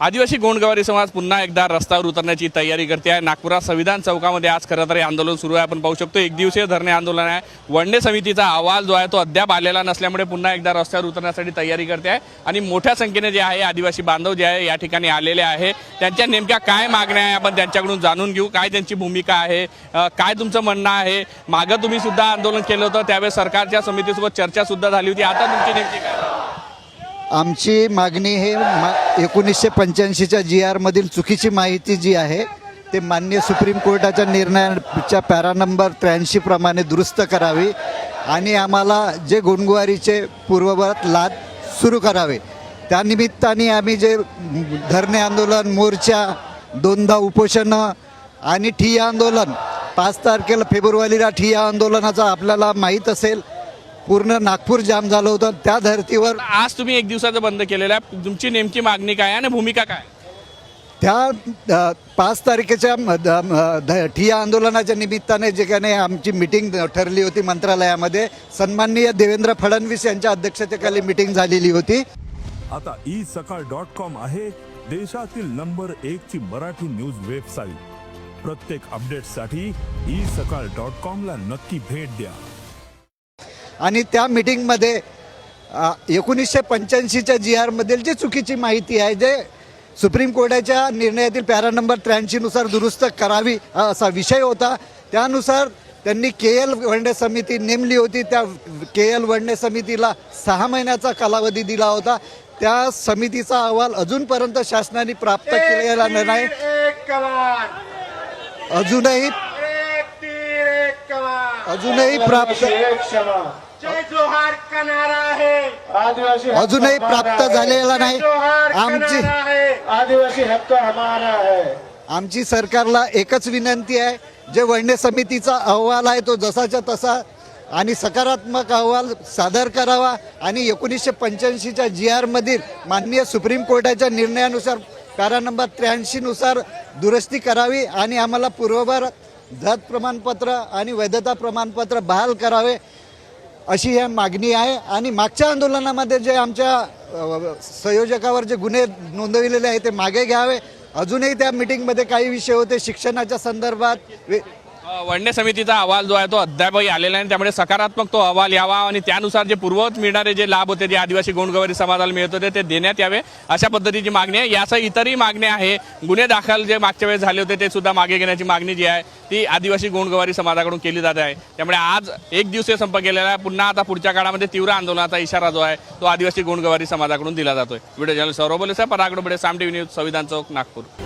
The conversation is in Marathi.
आदिवासी गोंडगवारी समाज पुन्हा एकदा रस्त्यावर उतरण्याची तयारी करते आहे. नागपुरात संविधान चौकामध्ये आज खरं तर हे आंदोलन सुरू आहे. आपण पाहू शकतो एक दिवसीय धरणे आंदोलन आहे. वंडे समितीचा अहवाल जो आहे तो अद्याप आलेला नसल्यामुळे पुन्हा एकदा रस्त्यावर उतरण्यासाठी तयारी करते आहे. आणि मोठ्या संख्येने जे आहे आदिवासी बांधव जे आहे या ठिकाणी आलेले आहे. त्यांच्या नेमक्या काय मागण्या आहे आपण त्यांच्याकडून जाणून घेऊ. काय त्यांची भूमिका आहे काय तुमचं म्हणणं आहे? मागं तुम्ही सुद्धा आंदोलन केलं होतं. त्यावेळेस सरकारच्या समितीसोबत चर्चा सुद्धा झाली होती. आता तुमची नेमकी काय? आमची मागणी हे मा एकोणीसशे पंच्याऐंशीच्या जी आरमधील चुकीची माहिती जी आहे ते मान्य सुप्रीम कोर्टाच्या निर्णयाच्या पॅरा नंबर त्र्याऐंशीप्रमाणे दुरुस्त करावी आणि आम्हाला जे गुणगुवारीचे पूर्ववत लाद सुरू करावे. त्यानिमित्ताने आम्ही जे धरणे आंदोलन मोर्चा दोनदा उपोषणं आणि ठिय्या आंदोलन पाच तारखेला फेब्रुवारीला ठिय्या आंदोलनाचा आपल्याला माहीत असेल पूर्ण नागपूर जाम झालं होतं. त्या धर्तीवर आज तुम्ही एक दिवसाचं बंद केलेलं आहे. तुमची नेमकी मागणी काय आहे आणि भूमिका काय त्या पाच तारखेच्या म- द- म- ध- ठिय्या आंदोलनाच्या निमित्ताने जे काही नाही आमची मिटिंग ठरली होती मंत्रालयामध्ये. सन्माननीय देवेंद्र फडणवीस यांच्या अध्यक्षतेखाली मिटिंग झालेली होती. आता ई सकाळ डॉट कॉम आहे देशातील नंबर एक ची मराठी न्यूज वेबसाईट. प्रत्येक अपडेटसाठी ई सकाळ डॉट कॉम ला नक्की भेट द्या. आणि त्या मिटिंगमध्ये एकोणीसशे पंच्याऐंशीच्या जी आरमधील जी चुकीची माहिती आहे जे सुप्रीम कोर्टाच्या निर्णयातील पॅरा नंबर त्र्याऐंशीनुसार दुरुस्त करावी हा असा विषय होता त्यानुसार त्यांनी के एल वनडे समिती नेमली होती त्या के एल वनडे समितीला सहा महिन्याचा कालावधी दिला होता त्या समितीचा अहवाल अजूनपर्यंत शासनाने प्राप्त केलेला नाही अजूनही एक तीर एक कमान अजूनही प्राप्त जय जोहार का नारा है अजूनही प्राप्त है। झालेला नाही. आमची आदिवासी हक्क हमारा है आमची सरकारला एकच विनंती आहे जे वडणे समितीचा अहवाल आहे तो जसाच्या तसा आणि सकारात्मक अहवाल सादर करावा आणि एकोणीसशे पंच्याऐंशीच्या जी आरमधील माननीय सुप्रीम कोर्टाच्या निर्णयानुसार पॅरा नंबर त्र्याऐंशीनुसार दुरुस्ती करावी आणि आम्हाला पूर्वभार जात प्रमाणपत्र आणि वैधता प्रमाणपत्र बहाल करावे अशी ही मागणी आहे. आणि मागच्या आंदोलनामध्ये जे आमच्या संयोजकावर जे गुन्हे नोंदविलेले आहेत ते मागे घ्यावे. अजूनही त्या मिटिंगमध्ये काही विषय होते. शिक्षणाच्या संदर्भात वडणे समितीचा अहवाल जो आहे तो अद्यापही आलेला आहे त्यामुळे सकारात्मक तो अहवाल यावा आणि त्यानुसार जे पूर्ववत मिळणारे जे लाभ होते जे आदिवासी गोंडगवारी समाजाला मिळत होते ते देण्यात यावे अशा पद्धतीची मागणी आहे. यासह इतरही मागण्या आहे. गुन्हे दाखल जे मागच्या वेळेस झाले होते ते सुद्धा मागे घेण्याची मागणी जी आहे ती आदिवासी गोंडगवारी समाजाकडून केली जात आहे. त्यामुळे आज एक दिवसीय संप केलेला आहे. पुन्हा आता पुढच्या काळामध्ये तीव्र आंदोलनाचा इशारा जो आहे तो आदिवासी गोंडगवारी समाजाकडून दिला जातोय. व्हिडिओ चॅनल सौरभ बोलेसा परागडोबडे साम टीव्ही न्यूज संविधान चौक नागपूर.